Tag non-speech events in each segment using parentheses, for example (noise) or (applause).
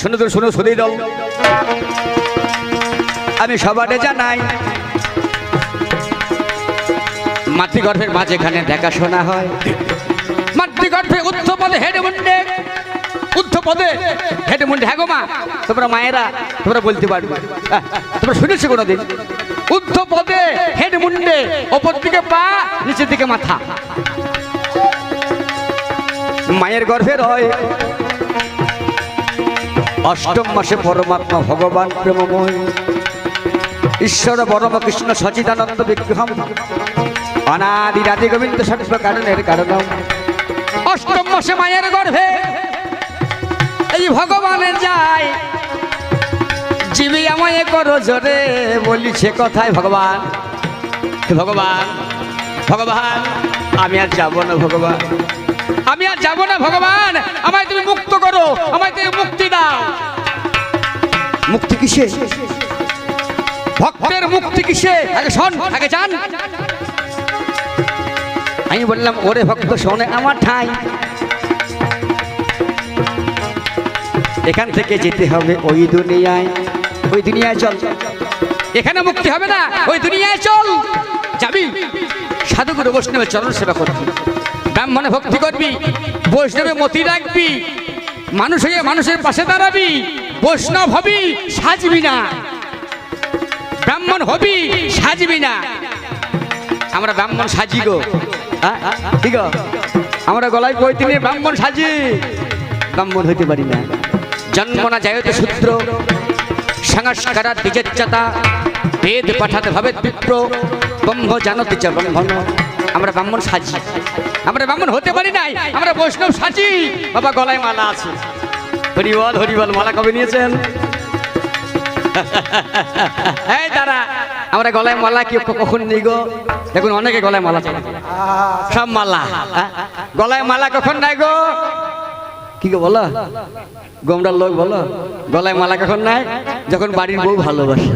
শুনে তো শুনে শুনেই দাও। আমি সবারে জানাই, মাতৃগর্ভের মাঝে এখানে দেখাশোনা হয়, মাতৃগর্ভে উদ্ধ পদে হেডে মুন্ডে উদ্ধ পদে হেডে মুন্ডে হ্যাঁ মা, তোমরা মায়েরা, তোমরা বলতে পারবে। তোমরা শুনেছো কোনোদিন? উদ্ধ পদে হেড মুন্ডে ওপর দিকে পা, নিচের দিকে মাথা। মায়ের গর্ভের হয় অষ্টম মাসে পরমাত্মা ভগবান প্রেমময়। ঈশ্বর পরম কৃষ্ণ সচিদানন্দ বিগ্রহম। অনাদি রাধে গোবিন্দ সর্ব কারণের কারণ অষ্টম মাসে মায়ের গর্ভে এই ভগবানের যায়। জীবী আমায় করো জোরে বলিছে কথায় ভগবান। ভগবান ভগবান, আমি আর যাব না ভগবান। আমি আর যাব না ভগবান। আমায় তুমি মুক্ত করো আমায় তুমি মুক্তি দাও। মুক্তি কিসে? ভক্তের মুক্তি কিসে? আগে শোন আগে যান আমি বললাম ওরে ভক্ত শোনে আমার ঠাই। এখান থেকে যেতে হবে ওই দুনিয়ায়। ওই দুনিয়ায় চল। এখানে মুক্তি হবে না ওই দুনিয়ায় চল। যাবি। সাধুগুরু বৈষ্ণবের চরণ সেবা করবি ব্রাহ্মণে ভক্তি করবি বৈষ্ণবে মতি রাখবি, মানুষ হয়ে মানুষের পাশে দাঁড়াবি, বৈষ্ণব হবি, সাজবি না। ব্রাহ্মণ হবি, সাজবি না। আমরা ব্রাহ্মণ সাজি গো? ঠিক আমরা গলায় কইতে নিয়ে ব্রাহ্মণ সাজি। ব্রাহ্মণ হইতে পারি না। জন্ম না যায়তে সূত্র সংস্কারাত বিজেচ্যতা। বেদ পাঠাতে ভাবে বিপ্র। ব্রহ্ম জানতে চা ব্রহ্মণ। আমরা ব্রাহ্মণ সাজি। আমরা ব্রাহ্মণ হতে পারি নাই, আমরা বৈষ্ণব সাজি। বাবা গলায় মালা আছে। হরিবল হরিবল মালা কবে নিয়েছেন? এই আমরা গলায় মালা কি কখন নিই গো? দেখুন, অনেকে গলায় মালা চাই। সব মালা হ্যাঁ? গলায় মালা কখন নাই গো? কি গো বলো? গোমরার লোক বলো। গলায় মালা কখন নাই? যখন বাড়ির বউ ভালোবাসে।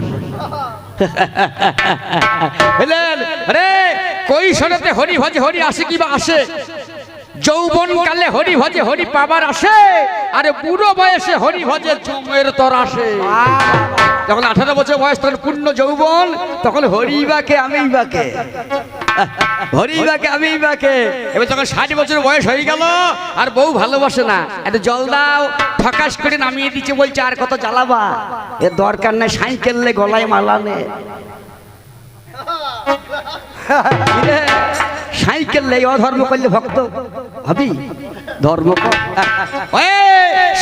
(laughs) বুঝলেন আরে! কই শোনাতে হরি ভজে হরি আসে কি বা আসে? যৌবন কালে হরি ভজে হরি পাবার আসে। আরে বুড়ো বয়সে হরি ভজে চুমের তর আসে। যখন আঠারো বছর বয়স, তখন পূর্ণ যৌবন, তখন হরিবাকে আমি বাকে। হরিবাকে আমি বাকে। এবার যখন ষাট বছর বয়স হয়ে গেল, আর বউ ভালোবাসে না, এত জল দাও, ফকাশ করে নামিয়ে দিচ্ছে, বলছে, আর কত জ্বালাবা? এর দরকার নেই সাইকেললে গলায় মালা নে। সাইকেল নেই অধর্ম করলে ভক্ত হবি? ধর্ম।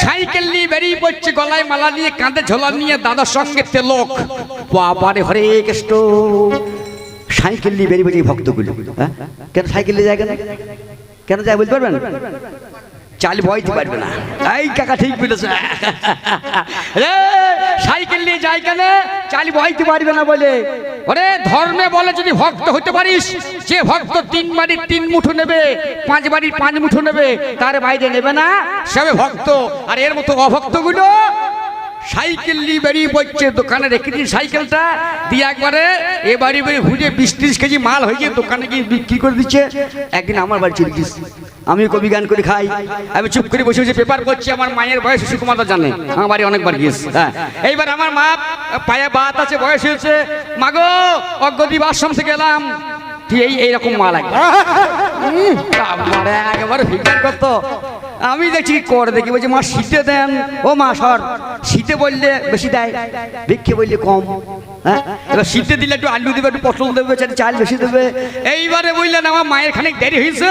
সাইকেল নিয়ে বেরিয়ে পড়ছে গলায় মালা নিয়ে কাঁধে ঝোলা নিয়ে দাদার সঙ্গে তেলক। বাবারে হরে কৃষ্ণ। সাইকেল নিয়ে বেরিয়ে এই ভক্তগুলো হ্যাঁ? কেন সাইকেল নিয়ে যায় কেন? কেন যায় বুঝতে পারবেন? চাল বইতে পারবে না। এই কাকা ঠিক বলেছে। রে, সাইকেল নিয়ে যাই কেন? চাল বইতে পারবে না বলে। ওরে, ধর্মে বলে যদি ভক্ত হতে পারিস যে ভক্ত তিন বাড়ির তিন মুঠো নেবে, পাঁচ বাড়ির পাঁচ মুঠো নেবে, তার বাইরে নেবে না। সবে ভক্ত। আর এর মতো অভক্তগুলো সাইকেল নিয়ে বেরিয়ে পড়ছে, দোকানে রেখে দিন সাইকেলটা দিয়ে একবারে এ বাড়ি বাড়ি ঘুরে বিশ ত্রিশ কেজি মাল হয়ে গিয়ে দোকানে গিয়ে বিক্রি করে দিচ্ছে। একদিন আমার বাড়ি চলে আমি কবি গান করে খাই। আমি চুপ করে বসে বসে পেপার করছি আমার মায়ের বয়স সুকুমার দা জানে। আমার বাড়ি অনেকবার গিয়েছে। হ্যাঁ। এইবার আমার মা পায়ে বাত আছে বয়স হয়েছে। মাগো অজ্ঞদীপ আশ্রম থেকে এলাম। এই এইরকম মা লাগে। উম, বাবারে, করতো। আমি দেখছি করে দেখি বলছি মা শীতে দেন। ও মা সর। শীতে বললে বেশি দেয় ভিক্ষে বললে কম। হ্যাঁ? এবার শীতে দিলে একটু আলু দেবে একটু পটল দেবে চাল বেশি দেবে। এইবারে বললেন আমার মায়ের খানিক দেরি হয়েছে।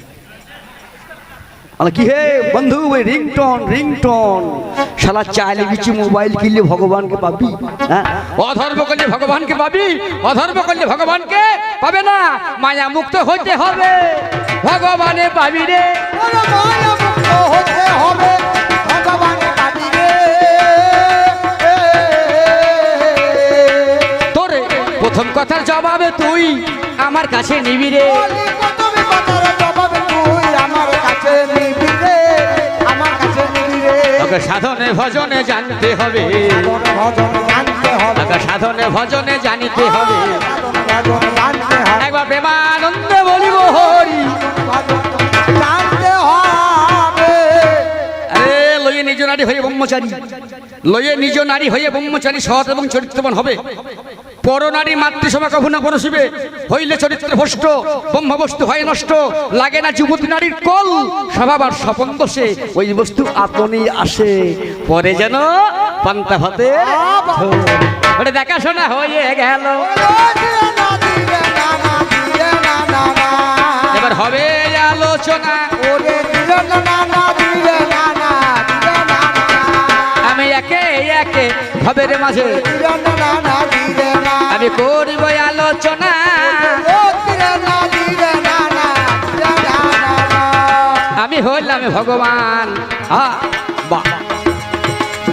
কি হে বন্ধু ওই রিংটন রিংটন শালা চাইলে কিছু মোবাইল কিনলে ভগবানকে পাবি হ্যাঁ অধর্ম করলে ভগবানকে পাবি অধর্ম করলে ভগবানকে পাবে না মায়া মুক্ত হতে হবে ভগবানে পাবি রে ওরে মায়া মুক্ত হতে হবে ভগবানে পাবি রে। তোরে প্রথমে কথার জবাব তুই আমার কাছে নিবি রে। সাধনে ভজনে জানতে হবে। সাধন ভজন জানতে হবে। একবার প্রেমানন্দে বলিব, হরি। নিজ নারী হয়ে ব্রহ্মচারী। লইয়ে নিজ নারী হয়ে ব্রহ্মচারী, সৎ এবং চরিত্রবান হবে। পর নারী মাতৃসভা কখনো পরশিবে। হইলে চরিত্রে ভ্রষ্ট, ব্রহ্মবস্তু হয় নষ্ট, লাগে না যুবতী নারীর কল। স্বভাবার স্বপন দোষে ওই বস্তু আপনি আসে। পরে যেন পান্তা ভাতে ওটা দেখাশোনা হয়ে গেল। এবার হবে আলোচনা। একে একে, ভবের মাঝে। আমি করিব আলোচনা। আমি হইলাম ভগবান।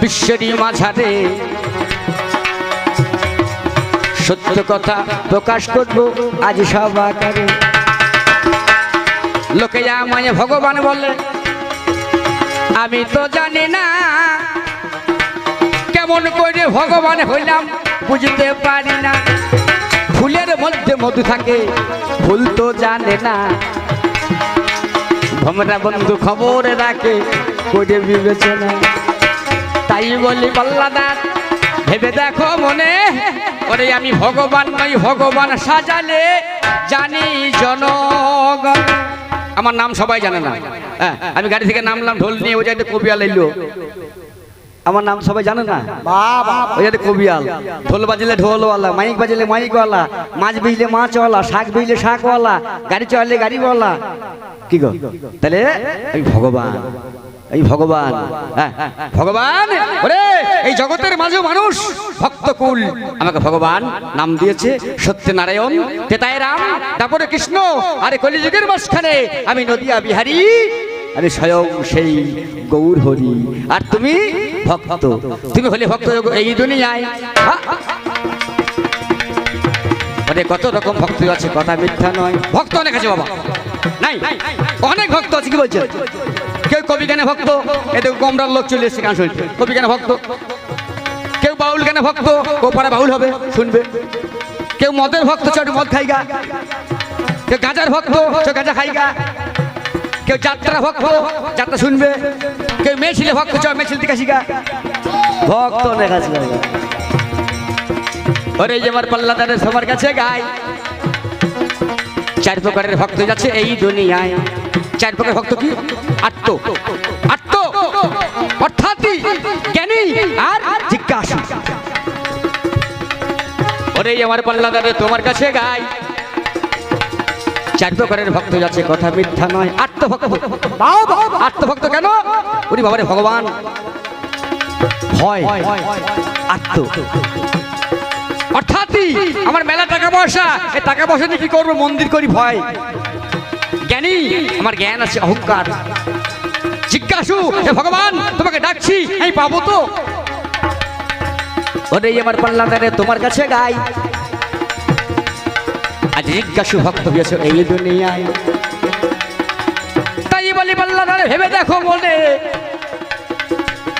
বিশ্বেরই মাঝারে। সত্য কথা প্রকাশ করব আজ সব আকারে। লোকে আমায় ভগবান বলে। আমি তো জানি না। কেমন করে ভগবান হইলাম, বুঝতে পারি না। ফুলের মধ্যে মধু থাকে, ফুল তো জানে না। ভমরা বন্ধু খবর রাখে করে বিবেচনা। তাই বলি পাল্লাদার ভেবে দেখো মনে, ওরে আমি ভগবান নই, ভগবান সাজালে জানি জনগণ আমার নাম সবাই জানে না। হ্যাঁ আমি গাড়ি থেকে নামলাম, ঢোল নিয়ে ওই জায়গায় কবিয়া এলো আমার নাম সবাই জানে না? ওই কবিয়াল। ঢোল বাজিলে ঢোলওয়ালা মাইক বাজিলে মাইকওয়ালা মাছ বিজলে মাছওয়ালা শাক বিজলে শাকওয়ালা গাড়ি চালালে গাড়িওয়ালা। কি গো? তাহলে ভগবান এই ভগবান হ্যাঁ, ভগবান ওরে এই জগতের মাঝে মানুষ ভক্তকুল। আমাকে ভগবান নাম দিয়েছে সত্যনারায়ণ তেতায় রাম তারপরে কৃষ্ণ আরে কলিযুগের মাঝখানে আমি নদিয়া বিহারী। আরে স্বয়ং সেই গৌর হরি। আর তুমি ভক্ত। তুমি হলে ভক্ত এই দুনিয়ায়? ওরে কত রকম ভক্ত আছে, কথা মিথ্যা নয়। ভক্ত অনেক আছে বাবা। নাই, অনেক ভক্ত আছে, কি বলছে কেউ কবি গানে ভক্ত এতে কমরার লোক চলে এসেছে গান শুনতে। কবি গানে ভক্ত। কেউ বাউল গানে ভক্ত ও পারা বাউল হবে, শুনবে। কেউ মদের ভক্ত চট মদ খাইগা। কেউ গাঁজার ভক্ত চো গাঁজা খাইগা। কেউ যাত্রা ভক্ত, যাত্রা শুনবে। কেউ মেছিলে ভক্ত চ মেছিল দিকে শিখা ভক্ত আছে। ওরে যে আমার পাল্লাদারের সবার কাছে গায় চার প্রকারের ভক্ত যাচ্ছে এই দুনিয়ায়। চার প্রকার ভক্ত কি? আত্ম। আত্ম। অর্থাৎ জ্ঞানী আর জিজ্ঞাসু। ওরে আমার পাল্লাদারে তোমার কাছে গায় চার প্রকারের ভক্ত যাচ্ছে, কথা মিথ্যা নয়। আত্মভক্ত আত্মভক্ত কেন? উনি বাবারে ভগবান, ভয়, আত্ম। অর্থাৎ আমার মেলা টাকা পয়সা, এই টাকা পয়সা দিয়ে কি করব? মন্দির করি ভয়। জ্ঞানী, আমার জ্ঞান আছে, অহংকার। জিজ্ঞাসু, হে ভগবান, তোমাকে ডাকছি, আমি পাবো তো? ওরে আমার পাল্লাদারে তোমার কাছে গাই। জিজ্ঞাসু ভক্ত হয়েছে এই দুনিয়ায়? তাই বলি পাল্লাদারে ভেবে দেখো মনে।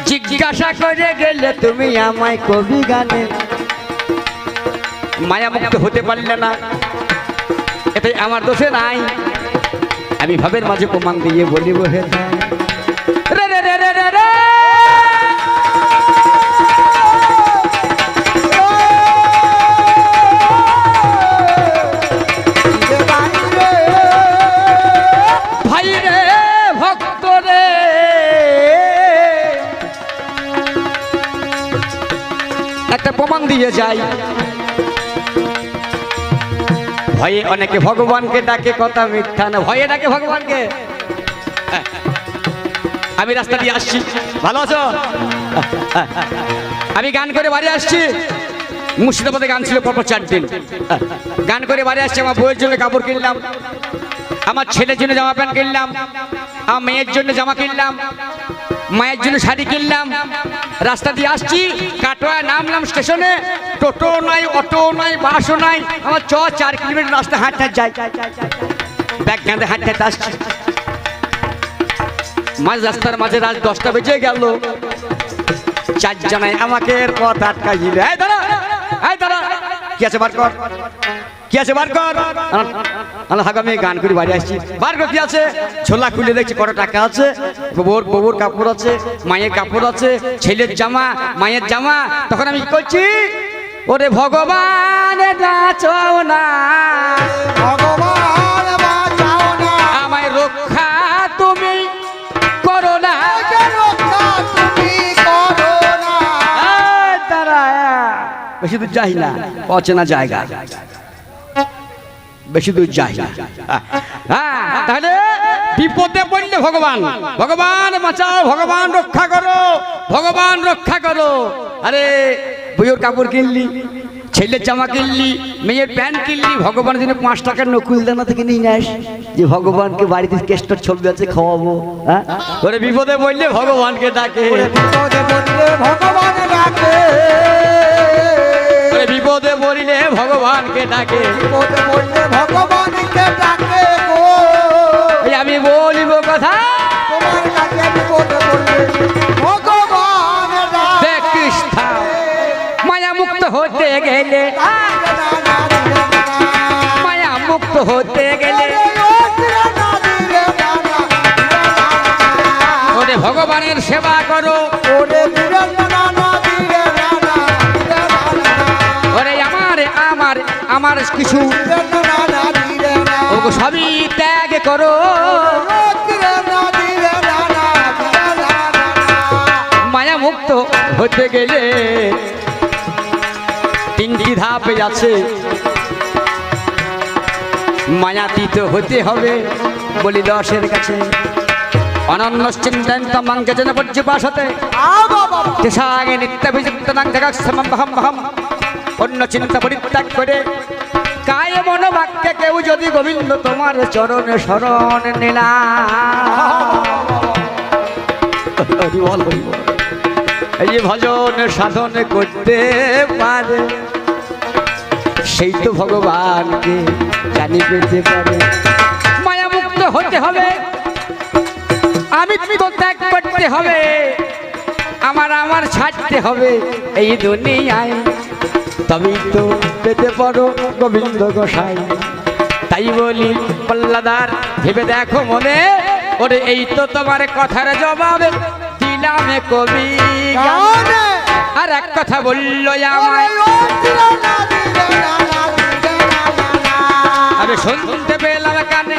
জিজ্ঞাসা করে গেলে তুমি আমায় কবি গানে। মায়া মুক্ত হতে পারলে না। এতে আমার দোষে নাই। আমি ভাবের মাঝে প্রমাণ দিয়ে বলিব, হে একটা প্রমাণ দিয়ে যাই। ভয়ে অনেকে ভগবানকে ডাকে, কথা মিথ্যা না, ভয়ে ডাকে ভগবানকে। আমি রাস্তা দিয়ে আসছি। ভালো আছো? আমি গান করে বাড়ি আসছি। মুর্শিদাবাদে গান ছিল পরপর চার দিন। গান করে বাড়ি আসছি, আমার বইয়ের জন্য কাপড় কিনলাম। আমার ছেলের জন্য জামা প্যান্ট কিনলাম। আমার মেয়ের জন্য জামা কিনলাম। মায়ের জন্য শাড়ি কিনলাম। রাস্তা দিয়ে আসছি কাটোয়া নামলাম স্টেশনে। টোটো নাই, অটো নাই, বাসও নাই। আমার চ, চার কিলোমিটার রাস্তা হাঁটতে যাই। ব্যাগ গাঁদে হাঁটতে আসছি। মাঝ রাস্তার মাঝে রাত দশটা বেজে গেল। চার জানাই আমাকে পথ আটকাই দিলে এই দাঁড়া এই দাঁড়া। কি আছে বার কর? কি আছে বার কর আমি গান করে বাড়ি আসছি। বার কর কি আছে? ঝোলা খুলে দেখছি কত টাকা আছে। বউর বউর কাপড় আছে মায়ের কাপড় আছে ছেলের জামা মায়ের জামা। তখন আমি করছি? ওরে ভগবান না। ভগবান না। আমায় রক্ষা তুমি করো না। বেশি দূর যাই না অচেনা জায়গা। বেশি দূর যাই। হ্যাঁ তাহলে বিপদে পড়লে ভগবান ভগবান বাঁচাও, ভগবান রক্ষা করো, ভগবান রক্ষা করো। আরে, বইয়ের কাপড় কিনলি, ছেলের জামা কিনলি, মেয়ের প্যান্ট কিনলি ভগবানের জন্য পাঁচ টাকার নকুল দানা থেকে নিয়ে নেস যে ভগবানকে বাড়িতে কেষ্টর ছবি আছে খাওয়াবো হ্যাঁ? বিপদে পড়লে ভগবানকে ডাকে। বিপদে পড়লে ভগবান ডাকে। ওরে বিপদে পড়িলে ভগবানকে ডাকে। বিপদে পড়লে ভগবানকে ডাকে গো। আমি বলিব কথা। তোমার কাছে বিপদে পড়লে ভগবান ডাকে। কৃষ্ণ মায়া মুক্ত হতে গেলে। মায়া মুক্ত হতে গেলে। ওরে ভগবানের সেবা করো। আমার আমার কিছু। সবই ত্যাগ করো। মায়া মুক্ত হতে গেলে তিনটি ধাপে আছে। মায়াতীত হতে হবে বলি দশের কাছে। অনন্য চিন্তান্তমাঙ্গে যেন পর্যপাশতে তেষাগে নিত্যাভিযুক্ত নাঙ্গহম বহম অন্য চিন্তা পরিত্যাগ করে কায় মন বাক্যে কেউ যদি গোবিন্দ তোমার চরণে শরণ নিলা। এই যে ভজন সাধন করতে পারে সেই তো ভগবানকে জানি পেতে পারে। মায়া মুক্ত হতে হবে আমি তো ত্যাগ করতে হবে আমার আমার ছাড়তে হবে এই দুনিয়ায়। তবেই তো পেতে পারো গোবিন্দ গোসাই তাই বলি পল্লাদার ভেবে দেখো মনে ওরে এই তো তোমার কথার জবাব দিলামে কবি আর এক কথা বলল আমায় আমি শুনতে পেলাম কানে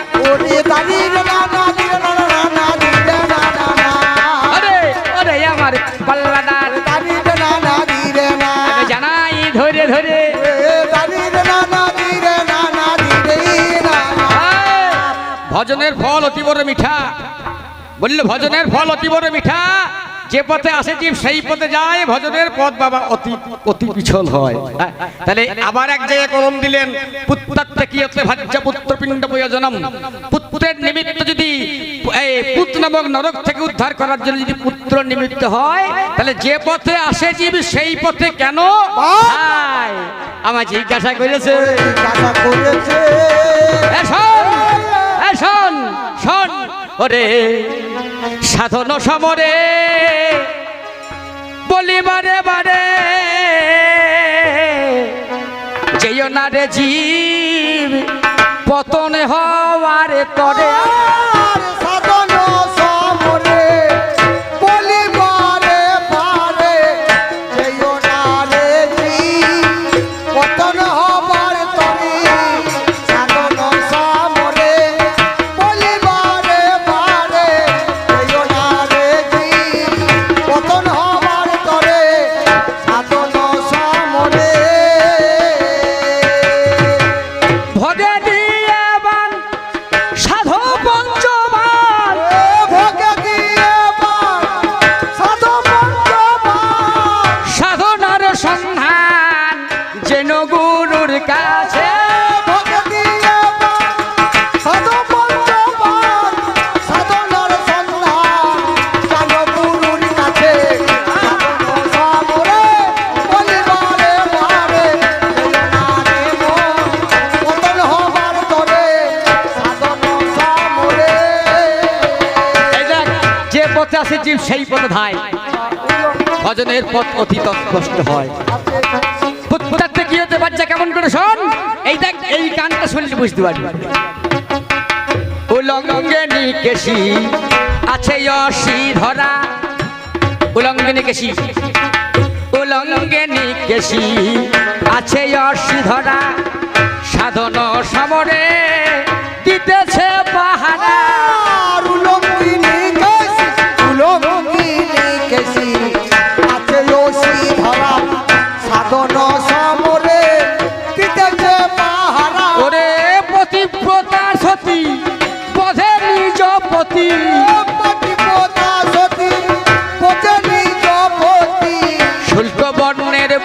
ভজনের ফল অতি বড় মিঠা। বললে ভজনের ফল অতি বড় মিঠা। যে পথে আসে জীব সেই পথে যায় ভজনের পথ বাবা অতি অতি পিছল হয়। হ্যাঁ, তাহলে আবার এক জায়গায় কলম দিলেন পুত্রাত্মে কি হচ্ছে ভাজ্য পুত্র পিণ্ড প্রয়োজনম। পুত্রের নিমিত্ত যদি এই পুত্র নামক নরক থেকে উদ্ধার করার জন্য যদি পুত্র নিমিত্ত হয় তাহলে যে পথে আসে জীব সেই পথে কেন? আমার জিজ্ঞাসা করেছে। শোন, শোন, ওরে সাধন সমরে বলি বারে বারে যেও না রে জীব পতন হওয়ার তরে। সেই পথে ধায় ভজনের পথ অতি কষ্ট হয়। ফুটফুটাতে কি হতে বাচ্চা, কেমন করে শোন? এই দেখ, এই গানটা শুনলে বুঝতে পারবি। উলঙ্গিনী কেশি আছে অসি ধরা। উলঙ্গিনী কেশি উলঙ্গিনী কেশি আছে অসি ধরা। সাধন সমরে দিতেছে পাহারা।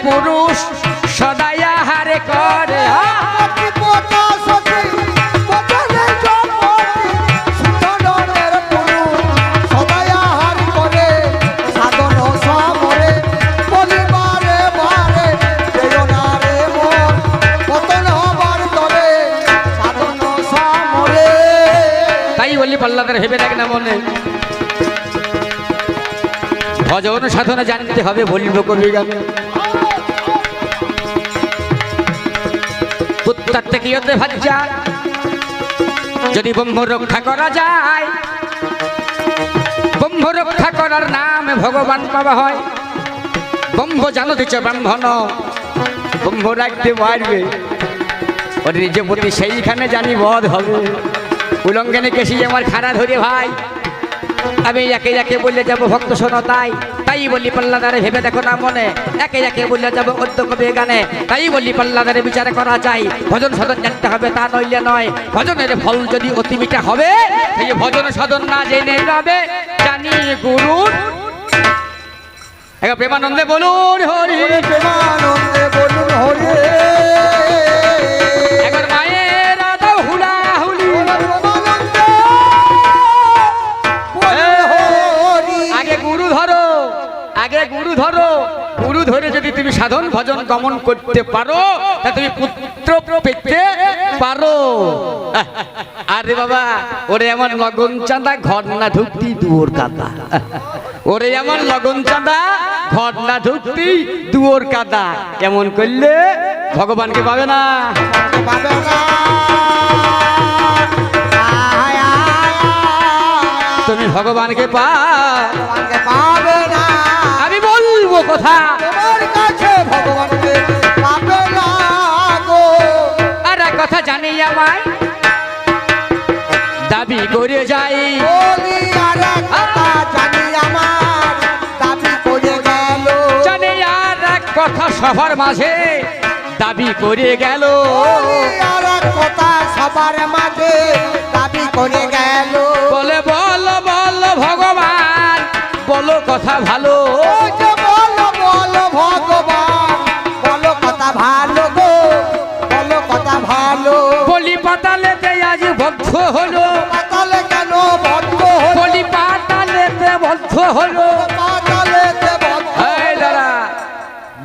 পুরুষ ভজন সাধনা জানতে হবে, বলিব কবি থেকে যদি ব্রহ্ম রক্ষা করা যায়, ব্রহ্ম রক্ষা করার নামে ভগবান পাওয়া হয়। ব্রহ্ম জানো দিচ্ছ ব্রাহ্মণ, ব্রহ্ম রাখতে পারবে। ওর নিজ প্রতি সেইখানে জানি বধ হবে। উলঙ্গনে কেসি আমার খানা ধরে ভাই। আমি একে একে বললে যাব ভক্ত শোনো তাই। তাই বলি পাল্লাদারে, ভেবে দেখো না মনে। একে একে বললে যাব অদ্য কবি গানে তাই বলি পাল্লাদারে, বিচার করা চাই ভজন সাধন জানতে হবে তা নইলে নয়। ভজনের ফল যদি অতি মিঠা হবে, সেই ভজন সাধন না জেনে যাবে। জানি গুরু। প্রেমানন্দে বলুন, হরি। প্রেমানন্দে বলুন, হরে। ধরো। গুরু ধরে যদি তুমি সাধন ভজন গমন করতে পারো তুমি পুত্র পেতে পারো। আরে বাবা, ওরে এমন লগন চাঁদা, ঘর না ঢুকতি দুয়োর কাদা। ওরে এমন লগন চাঁদা, ঘর না ঢুকতি দুয়োর কাদা। এমন করলে? ভগবানকে পাবে না? পাবে না তুমি ভগবানকে পা বলব কথা। তোমার কাছে ভগবানকে পাবে না গো। আর কথা জানি আমায়। দাবি করে যাই। বলি আর কথা জানি আমার দাবি করে গেল। জানি আর এক কথা সবার মাঝে দাবি করে গেল। আর কথা সবার মাঝে দাবি করে গেল। বলে বল বল ভগবান বলো কথা ভালো। বদ্ধ হলো। পাতালে কেন বন্ধ হলো। বলি পাতালেতে বদ্ধ হলো।